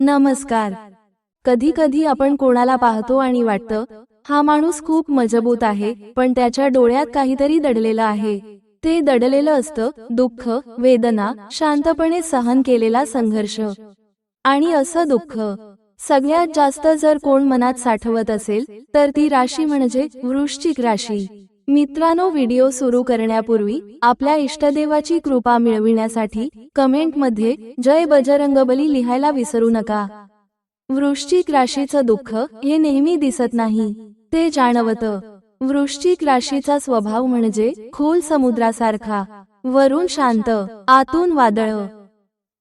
नमस्कार. कधी कधी आपण कोणाला पाहतो आणि वाटतं हा माणूस खूप मजबूत आहे पण त्याच्या डोळ्यात काहीतरी दडलेलं आहे. ते दडलेलं असतं दुःख वेदना शांतपणे सहन केलेला संघर्ष. आणि असं दुःख. सगळ्यात जास्त जर कोण मनात साठवत असेल तर ती राशी म्हणजे वृश्चिक राशी. मित्रांनो व्हिडिओ सुरू करण्यापूर्वी आपल्या इष्टदेवाची कृपा मिळविण्यासाठी कमेंटमध्ये जय बजरंगबली लिहायला विसरू नका. वृश्चिक राशीचं दुःख हे नेहमी दिसत नाही ते जाणवतं. वृश्चिक राशीचा स्वभाव म्हणजे खोल समुद्रासारखा वरून शांत आतून वादळ.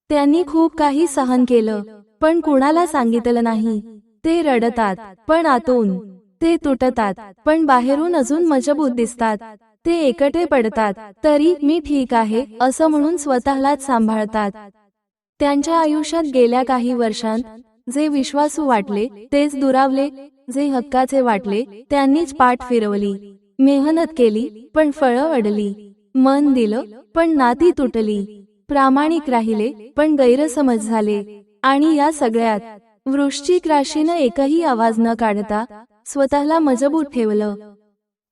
त्यांनी खूप काही सहन केलं पण कुणाला सांगितलं नाही. ते रडतात पण आतून. ते तुटतात पण बाहेरून अजून मजबूत दिसतात. ते एकटे पडतात तरी मी ठीक आहे असं म्हणून स्वतःलाच सांभाळतात. त्यांच्या आयुष्यात गेल्या काही वर्षांत जे विश्वासू वाटले तेच दुरावले जे हक्काचे वाटले त्यांनीच पाठ फिरवली. मेहनत केली पण फळं अडली. मन दिलं पण नाती तुटली. प्रामाणिक राहिले पण गैरसमज झाले. आणि या सगळ्यात वृश्चिक राशीनं एकही आवाज न काढता स्वतःला मजबूत ठेवलं.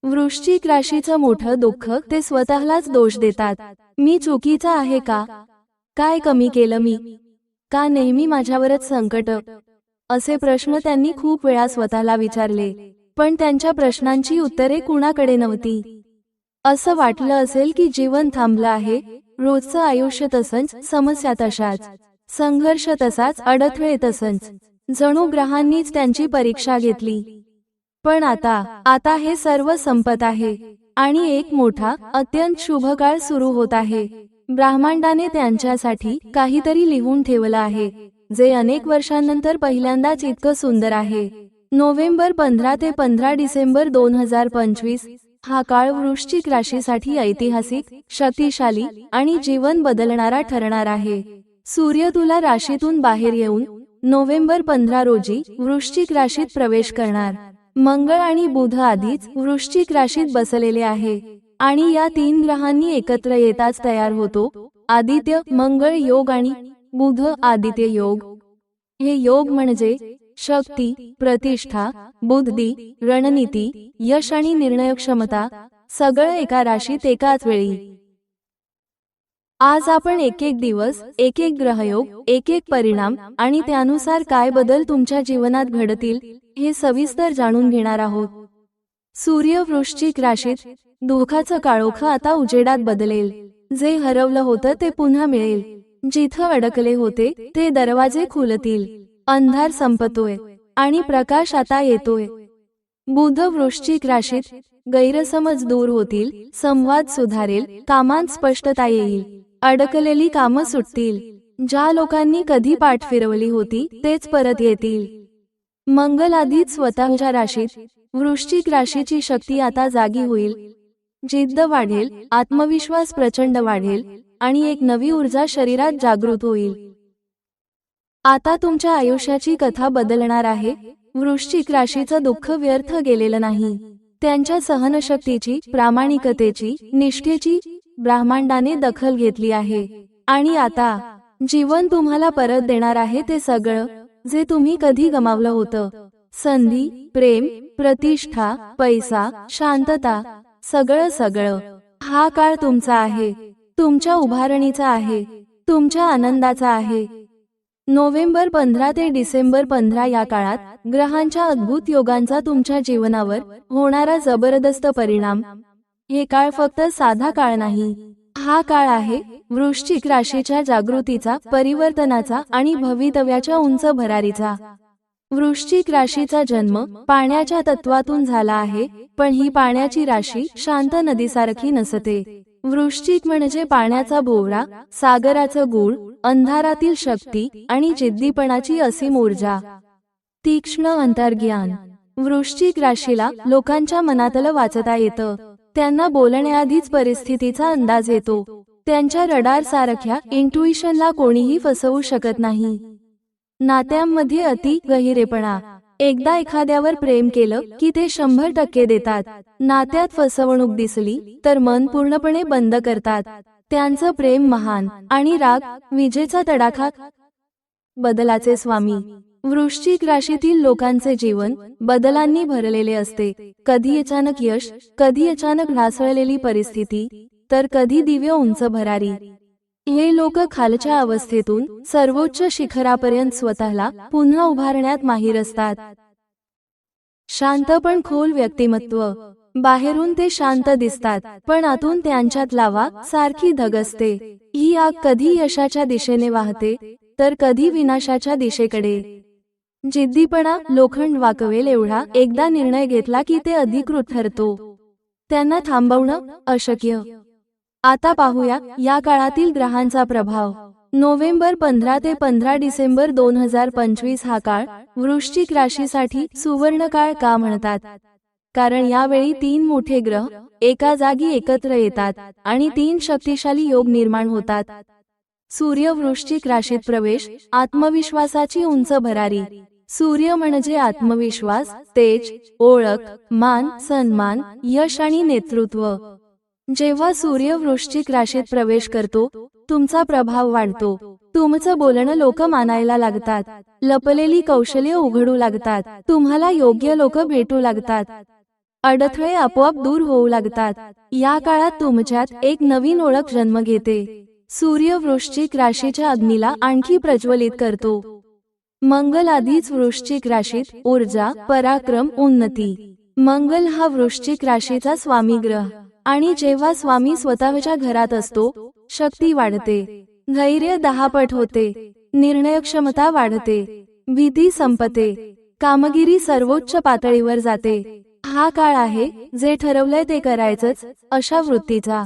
वृश्चिक राशीचं मोठं दुःख ते स्वतःलाच दोष देतात. मी चुकीचा आहे का? काय कमी केलं मी? का नेहमी माझ्यावरच संकट? असे प्रश्न त्यांनी खूप वेळा स्वतःला विचारले. पण त्यांच्या प्रश्नांची उत्तरे कुणाकडे नव्हती. असं वाटलं असेल की जीवन थांबलं आहे. रोजचं आयुष्य तसंच समस्या तशाच. संघर्ष तसाच अडथळे तसंच. जणू ग्रहांनीच त्यांची परीक्षा घेतली. पण आता आता हे सर्व संपत आहे आणि एक मोठा अत्यंत शुभ काळ सुरू होत आहे. ब्राह्मंडाने त्यांच्यासाठी काहीतरी लिहून ठेवलं आहे जे अनेक वर्षांनंतर पहिल्यांदाच इतकं सुंदर आहे. नोव्हेंबर पंधरा ते पंधरा डिसेंबर दोन हजार पंचवीस हा काळ वृश्चिक राशीसाठी ऐतिहासिक शक्तिशाली आणि जीवन बदलणारा ठरणार आहे. सूर्य तुला राशीतून बाहेर येऊन नोव्हेंबर पंधरा रोजी वृश्चिक राशीत प्रवेश करणार. मंगळ आणि बुध आधीच वृश्चिक राशीत बसलेले आहे. आणि या तीन ग्रहांनी एकत्र येताच तयार होतो. आदित्य मंगळ योग आणि बुध आदित्य योग. हे योग म्हणजे शक्ती प्रतिष्ठा बुद्धी रणनीती यश आणि निर्णय क्षमता सगळं एका राशीत एकाच वेळी. आज आपण एक एक दिवस एक एक ग्रहयोग एक एक परिणाम आणि त्यानुसार काय बदल तुमच्या जीवनात घडतील हे सविस्तर जाणून घेणार आहोत. सूर्य वृश्चिक राशीत दुःखाचं काळोख आता उजेडात बदलेल. जे हरवलं होतं ते पुन्हा मिळेल. जिथं अडकले होते ते दरवाजे खुलतील. अंधार संपतोय. आणि प्रकाश आता येतोय. बुध वृश्चिक राशीत गैरसमज दूर होतील संवाद सुधारेल कामांत स्पष्टता येईल अडकलेली कामं सुटतील. ज्या लोकांनी कधी पाठ फिरवली होती तेच परत येतील. मंगल आधीच स्वतःच्या राशीत वृश्चिक राशीची शक्ती आता जागी होईल. जिद्द वाढेल आत्मविश्वास प्रचंड वाढेल आणि एक नवी ऊर्जा शरीरात जागृत होईल. आता तुमच्या आयुष्याची कथा बदलणार आहे. वृश्चिक राशीचं दुःख व्यर्थ गेलेलं नाही. त्यांच्या सहनशक्तीची प्रामाणिकतेची निष्ठेची ब्रह्मांडाने दखल घेतली आहे. आणि आता जीवन तुम्हाला परत देणार आहे ते सगळं जे तुम्ही कधी गमावलं होतं. संधी प्रेम प्रतिष्ठा पैसा शांतता सगळं सगळं. हा काळ तुमचा आहे. तुमच्या उभारणीचा आहे. तुमच्या आनंदाचा आहे. नोव्हेंबर पंधरा ते डिसेंबर पंधरा या काळात ग्रहांच्या अद्भुत योगांचा तुमच्या जीवनावर होणारा जबरदस्त परिणाम. हे काळ फक्त साधा काळ नाही. हा काळ आहे वृश्चिक राशीच्या जागृतीचा परिवर्तनाचा आणि भवितव्याच्या उंच भरारीचा. वृश्चिक राशीचा जन्म पाण्याच्या तत्वातून झाला आहे पण ही पाण्याची राशी शांत नदीसारखी नसते. वृश्चिक म्हणजे पाण्याचा भोवरा सागराचं गुळ अंधारातील शक्ती आणि जिद्दीपणाची असीम ऊर्जा. तीक्ष्ण अंतर्ज्ञान. वृश्चिक राशीला लोकांच्या मनातलं वाचता येतं. त्यांना बोलण्याआधीच परिस्थितीचा अंदाज येतो. त्यांच्या रडार सारख्या इंट्युइशनला कोणीही फसवू शकत नाही. नात्यांमध्ये अति गहिरेपणा. एकदा एखाद्यावर प्रेम केलं की ते शंभर टक्के देतात. नात्यात फसवणूक दिसली तर मन पूर्णपणे बंद करतात. त्यांचं प्रेम महान आणि राग विजेचा तडाखा बदलाचे स्वामी. वृश्चिक राशीतील लोकांचे जीवन बदलांनी भरलेले असते. कधी अचानक यश कधी अचानक ढासळलेली परिस्थिती तर कधी दिव्य उंच भरारी. हे लोक खालच्या अवस्थेतून सर्वोच्च शिखरापर्यंत स्वतःला पुन्हा उभारण्यात माहीर असतात. शांत पण खोल व्यक्तिमत्व. बाहेरून ते शांत दिसतात पण आतून त्यांच्यात लावा सारखी धगसते ही आग कधी यशाच्या दिशेने वाहते तर कधी विनाशाच्या दिशेकडे. जिद्दीपणा लोखंड वाकवेल एवढा एकदा निर्णय घेतला की ते अधिकृत ठरतो. त्यांना थांबवणं अशक्य. आता पाहूया या काळातील ग्रहांचा प्रभाव. नोव्हेंबर पंधरा ते पंधरा डिसेंबर दोन हजार पंचवीस हा काळ वृश्चिक राशीसाठी सुवर्ण काळ का म्हणतात? कारण यावेळी तीन मोठे ग्रह एका जागी एकत्र येतात आणि तीन शक्तिशाली योग निर्माण होतात. सूर्य वृश्चिक राशीत प्रवेश आत्मविश्वासाची उंच भरारी. सूर्य म्हणजे आत्मविश्वास तेज ओळख मान सन्मान यश आणि नेतृत्व. जेव्हा सूर्य वृश्चिक राशीत प्रवेश करतो तुमचा प्रभाव वाढतो. तुमचं बोलणं लोक मानायला लागतात. लपलेली कौशल्य उघडू लागतात. तुम्हाला योग्य लोक भेटू लागतात. अडथळे आपोआप दूर होऊ लागतात. या काळात तुमच्यात एक नवीन ओळख जन्म घेते. सूर्य वृश्चिक राशीच्या अग्नीला आणखी प्रज्वलित करतो. मंगल आधीच वृश्चिक राशीत ऊर्जा पराक्रम उन्नती. मंगल हा वृश्चिक राशीचा स्वामी ग्रह. आणि जेव्हा स्वामी स्वतःच्या घरात असतो शक्ती वाढते. धैर्य दहापट होते. निर्णयक्षमता वाढते. भीती संपते. कामगिरी सर्वोच्च पातळीवर जाते. हा काळ आहे जे ठरवलंय ते करायचंच अशा वृत्तीचा.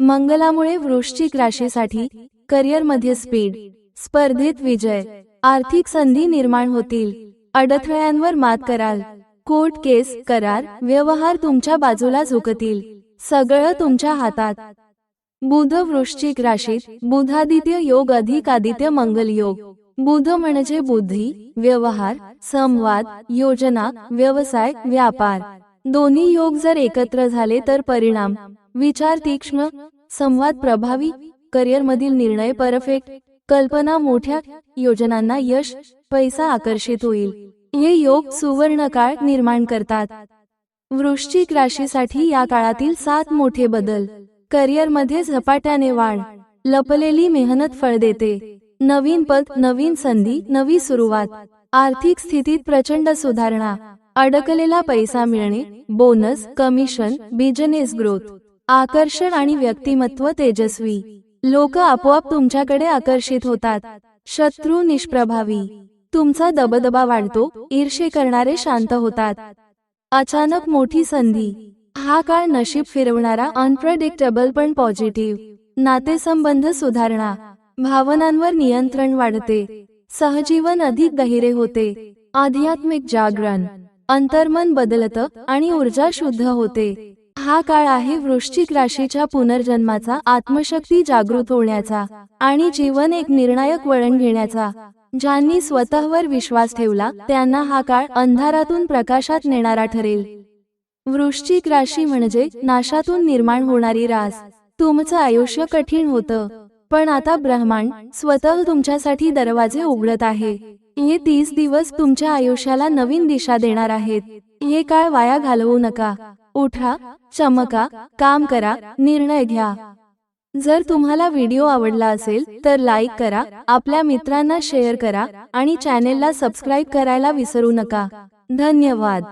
मंगलामुळे वृश्चिक राशीसाठी करिअरमध्ये स्पीड स्पर्धेत विजय आर्थिक संधी निर्माण होतील. अडथळ्यांवर मात कराल. कोर्ट केस करार व्यवहार तुमच्या बाजूला झुकतील. सगळं तुमच्या हातात. बुध वृश्चिक राशीत बुधादित्य योग अधिकादित्य मंगल योग. बुध म्हणजे बुद्धी व्यवहार संवाद योजना व्यवसाय व्यापार. दोन्ही योग जर एकत्र झाले तर परिणाम. विचार तीक्ष्ण संवाद प्रभावी करिअर मधील निर्णय परफेक्ट कल्पना मोठ्या योजनांना यश पैसा आकर्षित होईल. हे योग सुवर्ण काळ निर्माण करतात. वृश्चिक राशीसाठी या काळातील सात मोठे बदल. करिअरमध्ये झपाट्याने वाढ. लपलेली मेहनत फळ देते. नवीन पद नवीन संधी नवी सुरुवात. आर्थिक स्थितीत प्रचंड सुधारणा. अडकलेला पैसा मिळणे बोनस कमिशन बिझनेस ग्रोथ आकर्षण आणि व्यक्तिमत्व तेजस्वी. लोक आपोआप तुमच्याकडे आकर्षित होतात. शत्रू निष्प्रभावी. तुमचा दबदबा वाढतो ईर्षे करणारे शांत होतात. अचानक मोठी संधी. हा काळ नशीब फिरवणारा अनप्रडिक्टेबल पण पॉझिटिव्ह नातेसंबंध सुधारणा. भावनांवर नियंत्रण वाढते. सहजीवन अधिक गहिरे होते. आध्यात्मिक जागरण. अंतर्मन बदलतं आणि ऊर्जा शुद्ध होते. हा काळ आहे वृश्चिक राशीच्या पुनर्जन्माचा आत्मशक्ती जागृत होण्याचा आणि जीवन एक निर्णायक वळण घेण्याचा. ज्यांनी स्वतःवर विश्वास ठेवला त्यांना हा काळ अंधारातून प्रकाशात नेणारा ठरेल. वृश्चिक राशी म्हणजे नाशातून निर्माण होणारी रास. तुमचं आयुष्य कठीण होतं. पण आता ब्रह्मांड स्वतः तुमच्यासाठी दरवाजे उघडत आहे. हे तीस दिवस तुमच्या आयुष्याला नवीन दिशा देणार आहेत. हे काळ वाया घालवू नका. उठा चमका काम करा निर्णय घ्या. जर तुम्हाला व्हिडिओ आवडला असेल तर लाईक करा आपल्या मित्रांना शेअर करा आणि चॅनेलला सबस्क्राईब करायला विसरू नका. धन्यवाद.